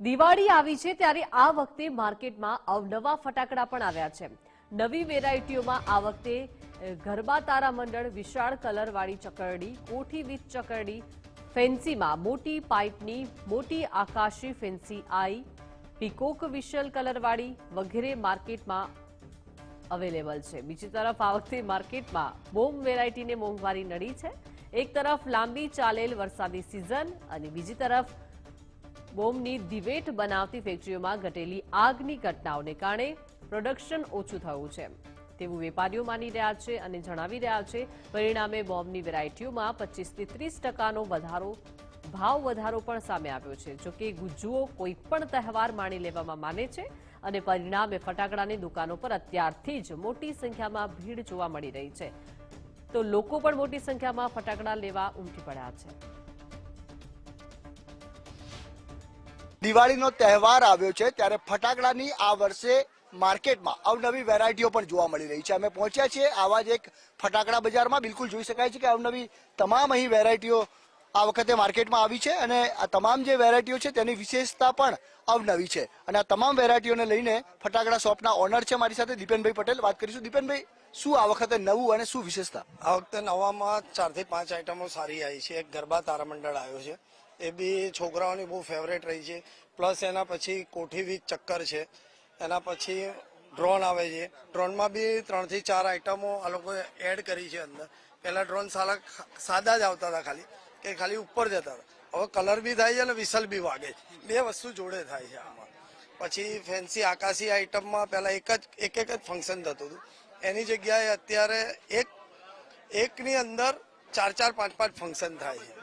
દિવાળી આવી છે ત્યારે આ વખતે માર્કેટમાં અવનવા ફટાકડા પણ આવ્યા છે. નવી વેરાયટીઓમાં આ વખતે ગરબા તારા મંડળ વિશાળ કલરવાળી ચકરડી, કોઠી વિથ ચકરડી, ફેન્સીમાં મોટી પાઇપની મોટી આકાશી ફેન્સી આઈ, પીકોક વિશલ કલરવાળી વગેરે માર્કેટમાં અવેલેબલ છે. બીજી તરફ આ વખતે માર્કેટમાં બોમ્બ વેરાયટીને મોંઘવારી નડી છે. એક તરફ લાંબી ચાલેલ વરસાદી સિઝન અને બીજી તરફ બોમ્બની દિવેટ બનાવતી ફેક્ટરીઓમાં ઘટેલી આગની ઘટનાઓને કારણે પ્રોડક્શન ઓછું થયું છે. તેવું વેપારીઓ માની રહ્યા છે અને જણાવી રહ્યા છે, પરિણામે બોમ્બની વેરાયટીઓમાં પચીસથી ત્રીસ ટકાનો વધારો, ભાવ વધારો પણ સામે આવ્યો છે. જોકે ગુજ્જુઓ કોઈ પણ તહેવાર માણી લેવામાં માને છે અને પરિણામે ફટાકડાની દુકાનો પર અત્યારથી જ મોટી સંખ્યામાં ભીડ જોવા મળી રહી છે. તો લોકો પણ મોટી સંખ્યામાં ફટાકડા લેવા ઉમટી પડ્યા છે. દિવાળીનો તહેવાર આવ્યો છે ત્યારે ફટાકડાની આ વર્ષે માર્કેટમાં અવનવી વેરાયટીઓ પણ જોવા મળી રહી છે. અમે પહોંચ્યા છીએ આવા જ એક ફટાકડા બજારમાં. બિલકુલ જોઈ શકાય છે કે અવનવી તમામ અહીં વેરાયટીઓ આ વખતે માર્કેટમાં આવી છે અને આ તમામ જે વેરાયટીઓ છે તેની વિશેષતા પણ અવનવી છે. અને આ તમામ વેરાયટીઓને લઈને ફટાકડા શોપના ઓનર છે મારી સાથે દીપેનભાઈ પટેલ. વાત કરીશું. દીપેનભાઈ, શું આ વખતે નવું અને શું વિશેષતા? આ વખતે નવામાં ચારથી પાંચ આઈટમો સારી આવી છે. એક ગરબા તારામંડળ આવ્યો છે. એ બી છોકરાઓની બહુ ફેવરેટ રહી છે. પ્લસ એના પછી કોઠી વીજ ચક્કર છે. એના પછી ડ્રોન આવે છે. ડ્રોનમાં બી ત્રણથી ચાર આઈટમો આ લોકોએ એડ કરી છે અંદર. પહેલાં ડ્રોન સારા સાદા જ આવતા હતા ખાલી. કે ખાલી ઉપર જતા હતા. હવે કલર બી થાય છે અને વિસલ બી વાગે છે. બે વસ્તુ જોડે થાય છે આમાં. પછી ફેન્સી આકાશી આઈટમમાં પહેલાં એક જ, એક એક જ ફંક્શન થતું હતું. એની જગ્યાએ અત્યારે એક, એકની અંદર ચાર ચાર પાંચ પાંચ ફંક્શન થાય છે.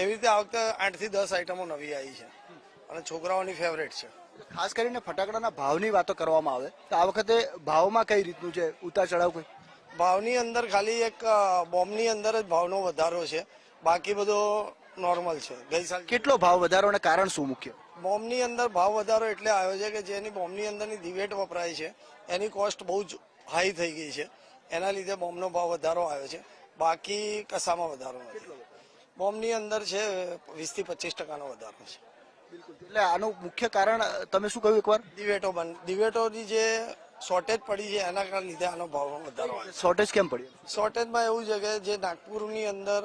એવી રીતે આ વખતે આઠથી દસ આઈટમો નવી આવી છે. અને છોકરાઓની ફેવરેટ છે. ખાસ કરીને ફટાકડાના ભાવની વાતો કરવામાં આવે તો આ વખતે ભાવમાં કઈ રીતનું છે? ઉતાર ચઢાવ કોઈ? ભાવની અંદર ખાલી એક બોમ્બની અંદર જ ભાવનો વધારો છે. બાકી બધો નોર્મલ છે. ગઈ સાલ કેટલો ભાવ વધારો અને કારણ શું મુખ્ય? બોમ્બની અંદર ભાવ વધારો એટલે આવ્યો છે કે જેની બોમ્બની અંદરની દિવેટ વપરાય છે એની કોસ્ટ બહુ જ હાઈ થઈ ગઈ છે. એના લીધે બોમ્બનો ભાવ વધારો આવ્યો છે. બાકી કસામાં વધારો નથી. બોમ્બની અંદર છે વીસથી પચીસ ટકાનો વધારો છે. એટલે આનું મુખ્ય કારણ તમે શું કહ્યું એકવાર? દિવેટો બન દિવેટોની જે શોર્ટેજ પડી છે એના લીધે આનો ભાવ વધારો શોર્ટેજ કેમ પડ્યું શોર્ટેજમાં એવું છે કે જે નાગપુરની અંદર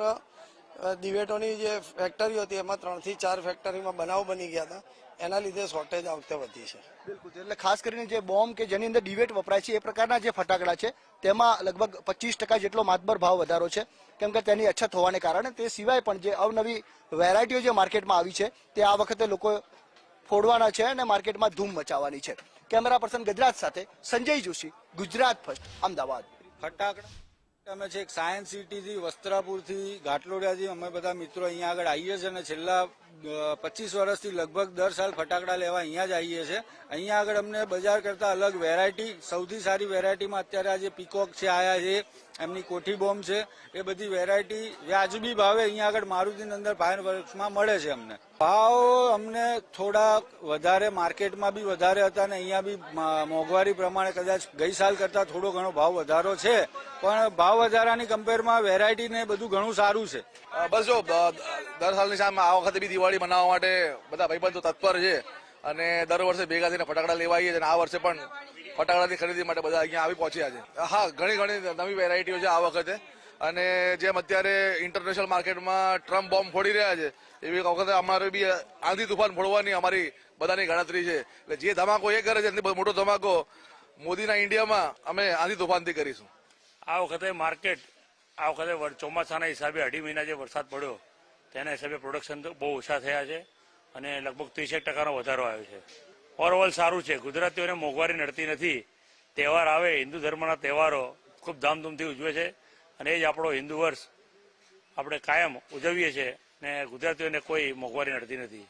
દિવેટોની જે ફેક્ટરીઓ હતી એમાં ત્રણથી ચાર ફેક્ટરીમાં બનાવ બની ગયા હતા. એના લીધે શોર્ટેજ આ વખતે વધી છે. બિલકુલ એટલે ખાસ કરીને જે બોમ્બ કે જેની અંદર ડિવેટ વપરાય છે એ પ્રકારના જે ફટાકડા છે તેમાં લગભગ પચીસ ટકા જેટલો માતબર ભાવ વધારો છે. કેમ કે તેની અછત હોવાને કારણે તે સિવાય પણ જે અવનવી વેરાયટીઓ જે માર્કેટમાં આવી છે તે આ વખતે લોકો ફોડવાના છે અને માર્કેટમાં ધૂમ મચાવવાની છે. કેમેરા પર્સન ગજરાત સાથે સંજય જોશી ગુજરાત ફર્સ્ટ અમદાવાદ. ફટાકડા? અમે છે સાયન્સ સિટીથી વસ્ત્રાપુરથી ઘાટલોડિયાથી અમે બધા મિત્રો અહીંયા આગળ આવીએ છીએ અને છેલ્લા પચીસ વર્ષથી લગભગ દર સાલ ફટાકડા લેવા અહીંયા જ આવીએ છીએ. અહીંયા આગળ અમને બજાર કરતા અલગ વેરાયટી સૌથી સારી વેરાયટીમાં અત્યારે આ જે પીકોક છે, આયા છે, એમની કોઠી બોમ્બ છે, એ બધી વેરાયટી વ્યાજબી ભાવે અહીંયા આગળ મારુતિની અંદર ફાયર વર્ક્સમાં મળે છે અમને. ભાવ અમને થોડા વધારે માર્કેટમાં બી વધારે હતા અને અહીંયા બી મોંઘવારી પ્રમાણે કદાચ ગઈ સાલ કરતા થોડો ઘણો ભાવ વધારો છે. પણ ભાવ વધારાની કમ્પેરમાં વેરાયટી ને બધું ઘણું સારું છે. બસ જો દર સાલની સામે આ વખતે બી દિવાળી મનાવવા માટે બધા ભાઈબંધો તત્પર છે અને દર વર્ષે ભેગા થઈને ફટાકડા લેવા આવીએ અને આ વર્ષે પણ ફટાકડાની ખરીદી માટે બધા અહીંયા આવી પહોંચ્યા છે. હા, ઘણી ઘણી નવી વેરાયટીઓ છે આ વખતે. અને જેમ અત્યારે ઇન્ટરનેશનલ માર્કેટમાં ટ્રમ્પ બોમ્બ ફોડી રહ્યા છે, એવી વખતે અમારે બી આંધી તુફાન ફોડવાની અમારી બધાની ગણતરી છે. એટલે જે ધમાકો એ કરે છે, એની મોટો ધમાકો મોદીના ઇન્ડિયામાં અમે આંધી તુફાનથી કરીશું. આ વખતે માર્કેટ આ વખતે ચોમાસાના હિસાબે અઢી મહિના જે વરસાદ પડ્યો, તેના હિસાબે પ્રોડક્શન બહુ ઓછા થયા છે અને લગભગ ત્રીસેક ટકાનો વધારો આવ્યો છે. ઓવરઓલ સારું છે. ગુજરાતીઓને મોંઘવારી નડતી નથી. તહેવાર આવે, હિન્દુ ધર્મના તહેવારો ખૂબ ધામધૂમથી ઉજવે છે. અને એ જ આપણો હિન્દુ વર્ષ આપણે કાયમ ઉજવીએ છીએ ને ગુજરાતીઓને કોઈ મોંઘવારી નડતી નથી.